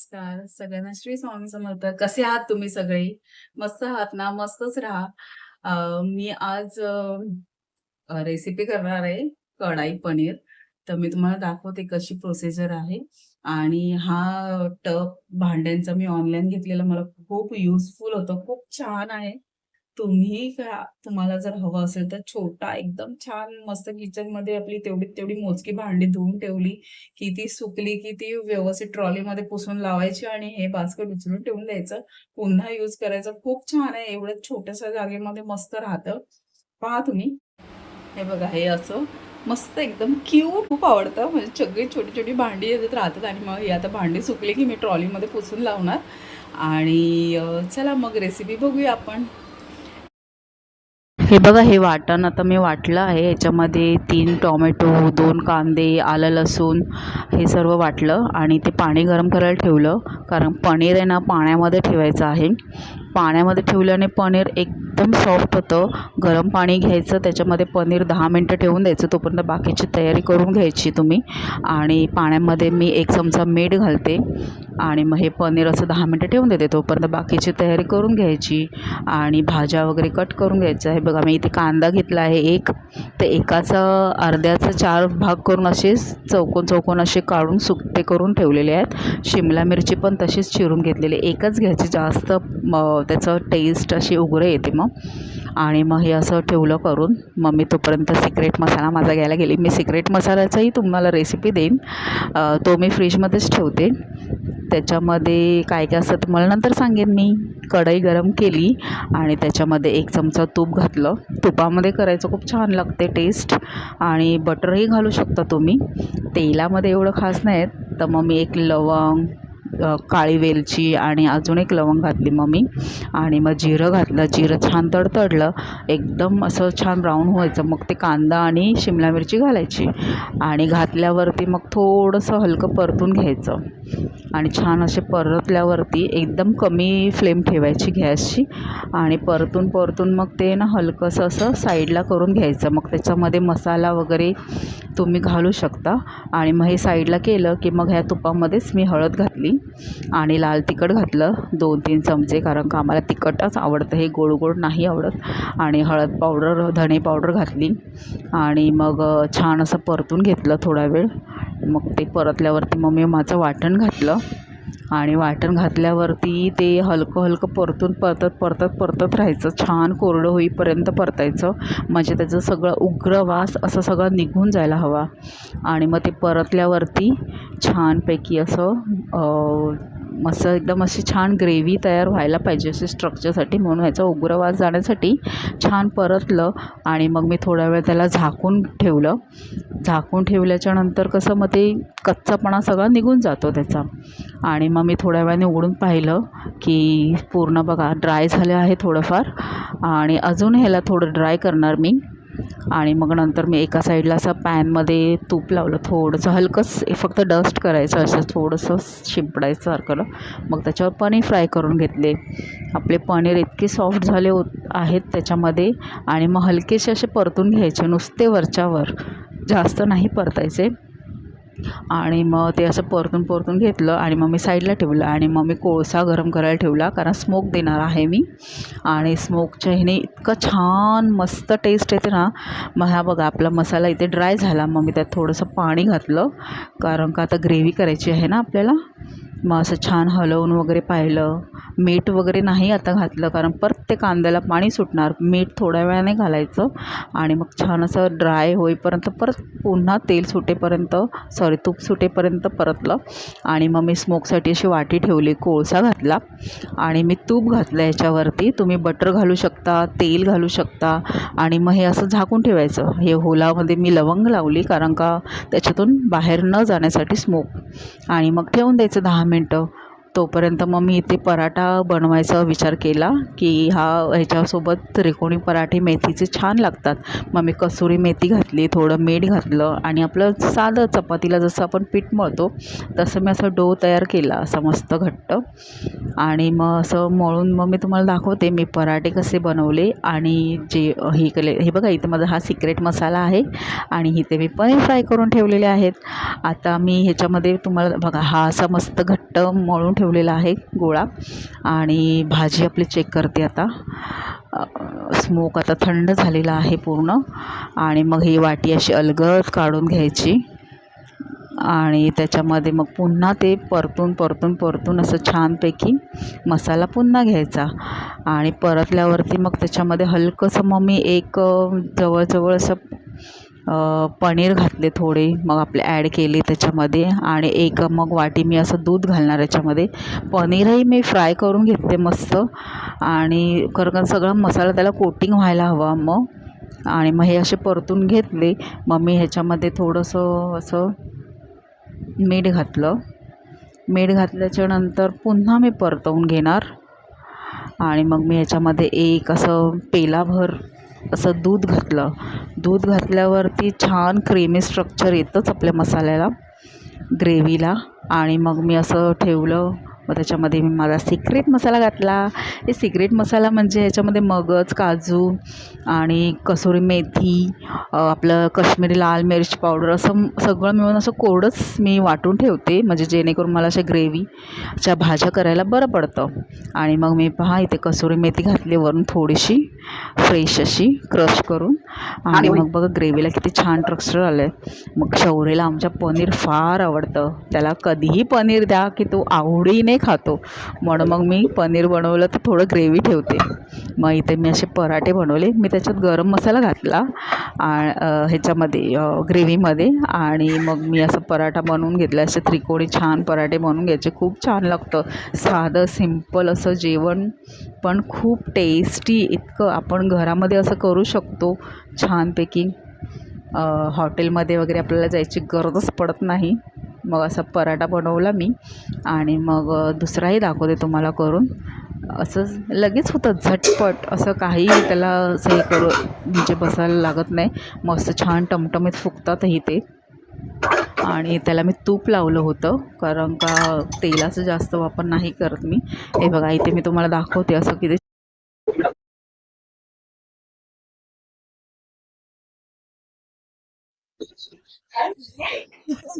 नमस्कार. सगळ्यांना श्री स्वामी समर्थ. कसे आहात तुम्ही सगळे? मस्त आहात ना? मस्तच राहा. मी आज रेसिपी करणार आहे कढाई पनीर. तर मी तुम्हाला दाखवते कशी प्रोसिजर आहे आणि हा टब भांड्यांचा मी ऑनलाईन घेतलेला मला खूप युजफुल होतं. खूप छान आहे. तुम्ही तुम्हाला जर हवं असेल तर छोटा एकदम छान मस्त किचनमध्ये आपली तेवढी तेवढी मोजकी भांडी धुवून ठेवली, की ती सुकली की ती व्यवस्थित ट्रॉलीमध्ये पुसून लावायची आणि हे बास्केट उचलून ठेवून द्यायचं. पुन्हा यूज करायचं. खूप छान आहे. एवढं छोट्याशा जागेमध्ये मस्त राहतं. पहा तुम्ही. हे बघा हे असं मस्त एकदम क्यूट खूप आवडतं. म्हणजे सगळी छोटी-छोटी भांडी येत राहतात आणि मग ही आता भांडी सुकली की मी ट्रॉलीमध्ये पुसून लावणार आणि चला मग रेसिपी बघूया आपण. हे बघा हे वाटण आता मी वाटलं आहे. याच्यामध्ये तीन टोमॅटो, दोन कांदे, आलं, लसूण हे सर्व वाटलं आणि ते पाणी गरम करायला ठेवलं. कारण पनीर आहे ना पाण्यामध्ये ठेवायचं आहे. पाण्यामध्ये ठेवल्याने पनीर एकदम सॉफ्ट होतं. गरम पाणी घ्यायचं त्याच्यामध्ये पनीर दहा मिनटं ठेवून द्यायचं. तोपर्यंत बाकीची तयारी करून घ्यायची तुम्ही आणि पाण्यामध्ये मी एक चमचा मीठ घालते आणि मग हे पनीर असं दहा मिनटं ठेवून देते. तोपर्यंत बाकीची तयारी करून घ्यायची आणि भाज्या वगैरे कट करून घ्यायचं हे बघा मी इथे कांदा घेतला आहे एक तर एकाचा अर्ध्याचा चार भाग करून असे चौकोन-चौकोन असे काढून सुकटे करून ठेवलेले आहेत. शिमला मिरची पण तशीच चिरून घेतलेली एकच घ्यायची जास्त मग त्याचं टेस्ट अशी उग्र येते मग आणि मग हे असं ठेवलं करून. मग मी तोपर्यंत सिक्रेट मसाला माझा घ्यायला गेली. मी सिक्रेट मसाल्याचाही तुम्हाला रेसिपी देईन. तो मी फ्रीजमध्येच ठेवते. त्याच्यामध्ये काय-काय असतं तुम्हाला नंतर सांगेन मी. कढई गरम केली आणि त्याच्यामध्ये एक चमचा तूप घातलं. तुपामध्ये करायचं खूप छान लागते टेस्ट आणि बटरही घालू शकता तुम्ही. तेलामध्ये एवढं खास नाही आहेत. तर मग मी एक लवंग, काळी वेलची आणि अजून एक लवंग घातली मग मी आणि मग जिरं घातलं. जिरं छान तडतडलं. एकदम असं छान ब्राऊन व्हायचं. मग ते कांदा आणि शिमला मिरची घालायची आणि घातल्यावरती मग थोडंसं हलकं परतून घ्यायचं आणि छान असे परतल्यावरती एकदम कमी फ्लेम ठेवायची गॅसची आणि परतून-परतून मग ते ना हलकंसं असं साईडला करून घ्यायचं. मग त्याच्यामध्ये मसाला वगैरे तुम्ही घालू शकता आणि मग हे साईडला केलं की मग ह्या तुपामध्येच मी हळद घातली आणि लाल तिखट घातलं 2-3 चमचे कारण का आम्हाला तिखटच आवडतं. हे गोड-गोड नाही आवडत आणि हळद पावडर, धणे पावडर घातली आणि मग छान असं परतून घेतलं थोडा वेळ. मग ते परतल्यावरती मग मी माझं वाटण घातलं आणि वाटण घातल्यावरती ते हलकं-हलकं परतून परतत, परतत, परतत राहायचं. छान कोरडं होईपर्यंत परतायचं. म्हणजे त्याचं सगळं उग्र वास असं सगळं निघून जायला हवा आणि मग ते परतल्यावरती छानपैकी असं असं मस्त एकदम अशी छान ग्रेव्ही तयार व्हायला पाहिजे अशी स्ट्रक्चरसाठी म्हणून ह्याचा उग्रवास जाण्यासाठी छान परतलं आणि मग मी थोडा वेळ त्याला झाकून ठेवलं. झाकून ठेवल्याच्यानंतर कसं मग ते कच्चापणा सगळा निघून जातो त्याचा. आणि मग मी थोड्या वेळाने उघडून पाहिलं की पूर्ण बघा ड्राय झालं आहे थोडंफार. आणि अजून ह्याला थोडं ड्राय करणार मी. आणि मग नंतर मी एका साईडला असं पॅनमध्ये तूप लावलं थोडंसं हलकंच फक्त डस्ट करायचं असं थोडंसं शिंपडायचं सारखं. मग त्याच्यावर पनीर फ्राय करून घेतले. आपले पनीर इतके सॉफ्ट झाले होत आहेत त्याच्यामध्ये आणि मग हलकेसे असे परतून घ्यायचे नुसते वरच्यावर. जास्त नाही परतायचे आणि मग ते असं परतून-परतून घेतलं आणि मग मी साईडला ठेवलं आणि मग मी कोळसा गरम करायला ठेवला कारण स्मोक देणार आहे मी आणि स्मोकच्या ह्याने इतकं छान मस्त टेस्ट येते ना. मग हा बघा आपला मसाला इथे ड्राय झाला. मग मी त्यात थोडंसं पाणी घातलं कारण का आता ग्रेव्ही करायची आहे ना आपल्याला. मग असं छान हलवून वगैरे पाहिलं. मीठ वगैरे नाही आता घातलं कारण परत ते कांद्याला पाणी सुटणार. मीठ थोड्या वेळाने घालायचं आणि मग छान असं ड्राय होईपर्यंत परत पुन्हा तेल सुटेपर्यंत सॉरी तूप सुटेपर्यंत परतलं आणि मग मी स्मोकसाठी अशी वाटी ठेवली. कोळसा घातला आणि मी तूप घातलं ह्याच्यावरती. तुम्ही बटर घालू शकता, तेल घालू शकता आणि मग हे असं झाकून ठेवायचं. हे होलामध्ये मी लवंग लावली कारण का त्याच्यातून बाहेर न जाण्यासाठी स्मोक आणि मग ठेवून द्यायचं 10 मिनिटं. तोपर्यंत मग मी इथे पराठा बनवायचा विचार केला की हा ह्याच्यासोबत त्रिकोणी पराठे मेथीचे छान लागतात. मग मी कसुरी मेथी घातली, थोडं मीठ घातलं आणि आपलं साधं चपातीला जसं आपण पीठ मळतो तसं मी असं डो तयार केला असा मस्त घट्ट आणि मग असं मळून मग मी तुम्हाला दाखवते मी पराठे कसे बनवले आणि जे हे केले हे बघा इथं माझा हा सिक्रेट मसाला आहे आणि इथे मी पनीर फ्राय करून ठेवलेले आहेत. आता मी ह्याच्यामध्ये तुम्हाला बघा हा असा मस्त घट्ट मळून ठेवलेला आहे गोळा. आणि भाजी आपली चेक करते आता. स्मोक आता थंड झालेला आहे पूर्ण. आणि मग ही वाटी अशी अलगद काढून घ्यायची. आणि त्याच्यामध्ये मग पुन्हा ते परतून परतून परतून असं छानपैकी मसाला पुन्हा घ्यायचा. आणि परतल्यावरती मग त्याच्यामध्ये हलकंसं मग मी एक जवळजवळ असं पनीर घातले थोडे मग आपले ॲड केले त्याच्यामध्ये आणि एक मग वाटी मी असं दूध घालणार याच्यामध्ये. पनीरही मी फ्राय करून घेतले मस्त आणि कारण सगळा मसाला त्याला कोटिंग व्हायला हवा मग. आणि मग हे असे परतून घेतले. मग मी ह्याच्यामध्ये थोडंसं असं मीठ घातलं. मीठ घातल्याच्या नंतर पुन्हा मी परतवून घेणार. आणि मग मी ह्याच्यामध्ये एक असं पेलाभर असं दूध घातलं. दूध घातल्यावरती छान क्रीमी स्ट्रक्चर येतंच आपल्या मसाल्याला ग्रेव्हीला आणि मग मी असं ठेवलं. मग त्याच्यामध्ये मी माझा सिक्रेट मसाला घातला. हे सिक्रेट मसाला म्हणजे ह्याच्यामध्ये मगज काजू आणि कसुरी मेथी आपलं काश्मीरी लाल मिरची पावडर असं सगळं मिळून असं कोरडंच मी वाटून ठेवते. म्हणजे जेणेकरून मला अशा ग्रेव्हीच्या भाज्या करायला बरं पडतं. आणि मग मी पहा इथे कसुरी मेथी घातली वरून थोडीशी फ्रेश अशी क्रश करून. आणि मग बघा ग्रेव्हीला किती छान टेक्स्चर आलं आहे मग शौर्यला आमच्या पनीर फार आवडतं. त्याला कधीही पनीर द्या की तो आवडीने खातो. म्हणून मग मी पनीर बनवलं तर थोडं ग्रेव्ही ठेवते. मग इथे मी असे पराठे बनवले. मी त्याच्यात गरम मसाला घातला. आ- अ, ह्याच्यामध्ये ग्रेव्हीमध्ये आणि मग मी असं पराठा बनवून घेतला. असे त्रिकोणी छान पराठे बनवून घ्यायचे. खूप छान लागतं. साधं सिंपल असं जेवण पण खूप टेस्टी इतकं आपण घरामध्ये असं करू शकतो छानपैकी. हॉटेलमध्ये वगैरे आपल्याला जायची गरजच पडत नाही. मग असा पराठा बनवला मी आणि मग दुसराही दाखवते तुम्हाला करून. असं लगेच होतं झटपट. असं काही त्याला असं हे करू म्हणजे बसायला लागत नाही. मस्त छान टमटमीत फुगतातही ते. आणि त्याला मी तूप लावलं होतं कारण का तेलाचं जास्त वापर नाही करत मी. हे बघा इथे मी तुम्हाला दाखवते असं की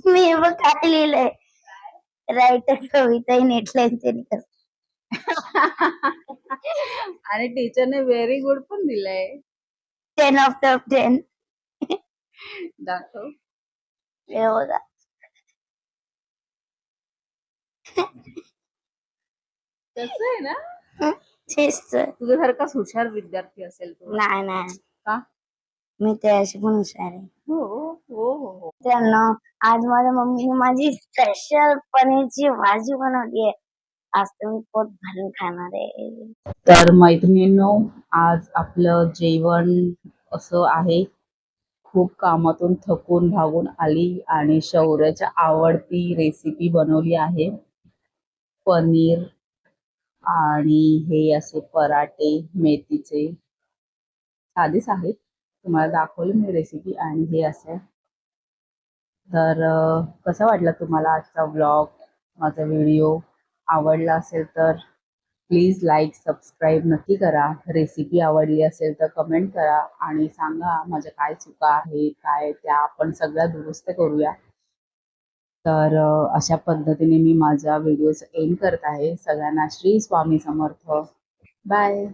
मी बघ काय लिहिलंय. रायटर कविता हेडलाईन निकल आणि टीचरने व्हेरी गुड पण दिलंय. टेन ऑफ द टेन दाखव. हे बघा. कसं आहे ना? तेच तर. तुझ्यासारखाच हुशार विद्यार्थी असेल तू. नाही नाही. का? मी त्याशी पण हुशार आहे. हो हो हो त्यांना आज माझ्या मम्मीने माझी स्पेशल पनीरची भाजी बनवली आहे. आज तर मी पोट भरून खाणार आहे. तर मैत्रिणींनो आज आपलं जेवण असं आहे. खूप कामातून थकून भागून आली आणि शौर्याच्या आवडती रेसिपी बनवली आहे. पनीर आणि हे असे पराठे मेथीचे. साधेच आहेत. तुम्हाला दाखवली मी रेसिपी आणि हे असं. तर कसं कसा वाटला तुम्हाला आजचा ब्लॉग माझा व्हिडिओ आवडला असेल तर प्लीज लाईक सबस्क्राईब नक्की करा. रेसिपी आवडली असेल तर कमेंट करा आणि सांगा माझ्या काय चुका आहेत काय त्या आपण सगळ्या दुरुस्त करूया. तर अशा पद्धतीने मी माझा व्हिडिओज एंड करत आहे. सगळ्यांना श्री स्वामी समर्थ. बाय